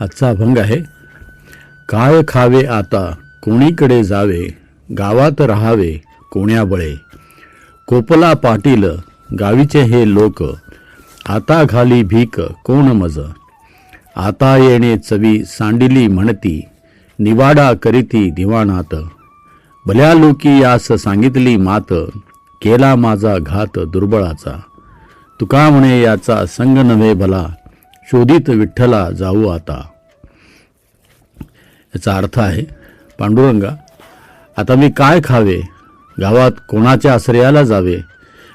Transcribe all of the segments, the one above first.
आजचा अभंग आहे काय खावे आता? कोणीकडे जावे? गावात राहावे? कोण्याबळे कोपला पाटील गावीचे हे लोक. आता घाली भीक कोण मज? आता येणे चवी सांडिली म्हणती निवाडा करीती दिवाणात भल्या लोकी यास सांगितली मात केला माझा घात दुर्बळाचा. तुका म्हणे याचा संग नव्हे भला शोधित विठ्ठला जाऊ आता. याचा अर्थ आहे पांडुरंगा आता मी काय खावे? गावात कोणाच्या आश्रयाला जावे?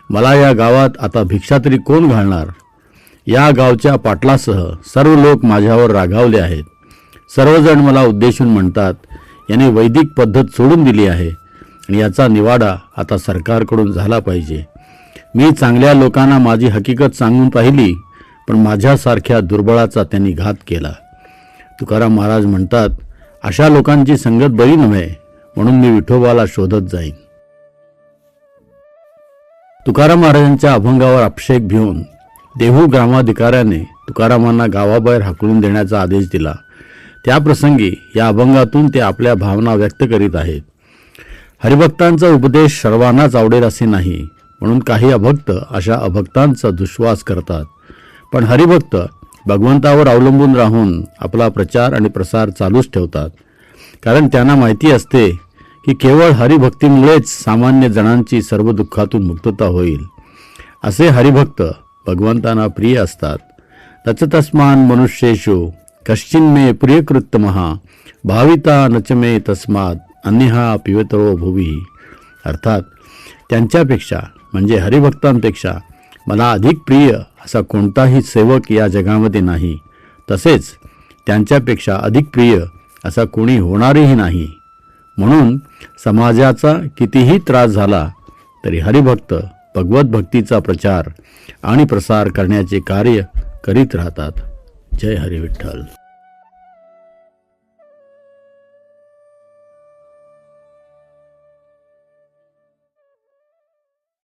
मला या गावात आता भिक्षा तरी कोण घालणार? या गावच्या पाटलासह सर्व लोक माझ्यावर रागावले आहेत. सर्वजण मला उद्देशून म्हणतात याने वैदिक पद्धत सोडून दिली आहे आणि याचा निवाडा आता सरकारकडून झाला पाहिजे. मी चांगल्या लोकांना माझी हकीकत सांगून पाहिली पण माझ्यासारख्या दुर्बळाचा त्यांनी घात केला. तुकाराम महाराज म्हणतात अशा लोकांची संगत बरी नव्हे म्हणून मी विठोबाला शोधत जाईन. तुकाराम महाराजांच्या अभंगावर अभिषेक घेऊन देहू ग्रामाधिकाऱ्याने तुकारामांना गावाबाहेर हाकलून देण्याचा आदेश दिला. त्याप्रसंगी या अभंगातून ते आपल्या भावना व्यक्त करीत आहेत. हरिभक्तांचा उपदेश सर्वांनाच आवडेल असे नाही म्हणून काही अभक्त अशा अभक्तांचा दुश्वास करतात. पण हरिभक्त भगवंतावर अवलंबून राहून आपला प्रचार आणि प्रसार चालूच ठेवतात. कारण त्यांना माहिती असते की केवळ हरिभक्तीमुळेच सामान्य जणांची सर्व दुःखातून मुक्तता होईल. असे हरिभक्त भगवंतांना प्रिय असतात. तचतस्मान मनुष्येषु कश्चिन्मे प्रियकृत्तमहा भाविता नचमे तस्मात अन्यहा पिवतरो भुवी। अर्थात त्यांच्यापेक्षा म्हणजे हरिभक्तांपेक्षा मला अधिक प्रिय असा कोणताही सेवक या जगामध्ये नाही. तसेच त्यांच्यापेक्षा अधिक प्रिय असा कोणी होणारही नाही. म्हणून समाजाचा कितीही त्रास झाला तरी हरिभक्त भगवत भक्तीचा प्रचार आणि प्रसार करण्याचे कार्य करीत राहतात. जय हरिविठ्ठल.